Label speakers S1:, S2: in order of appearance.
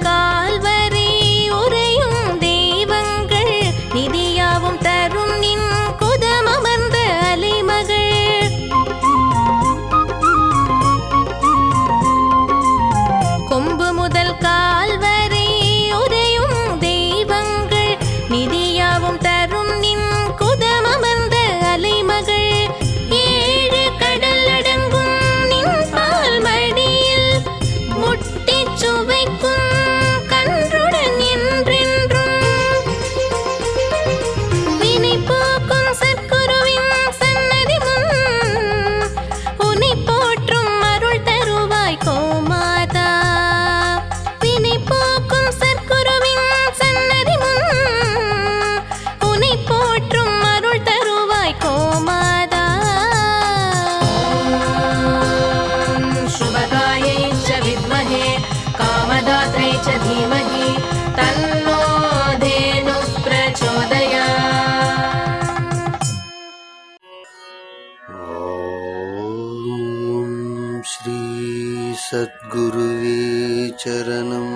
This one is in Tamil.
S1: আকাশ
S2: श्रीसद्गुरुवे चरणम्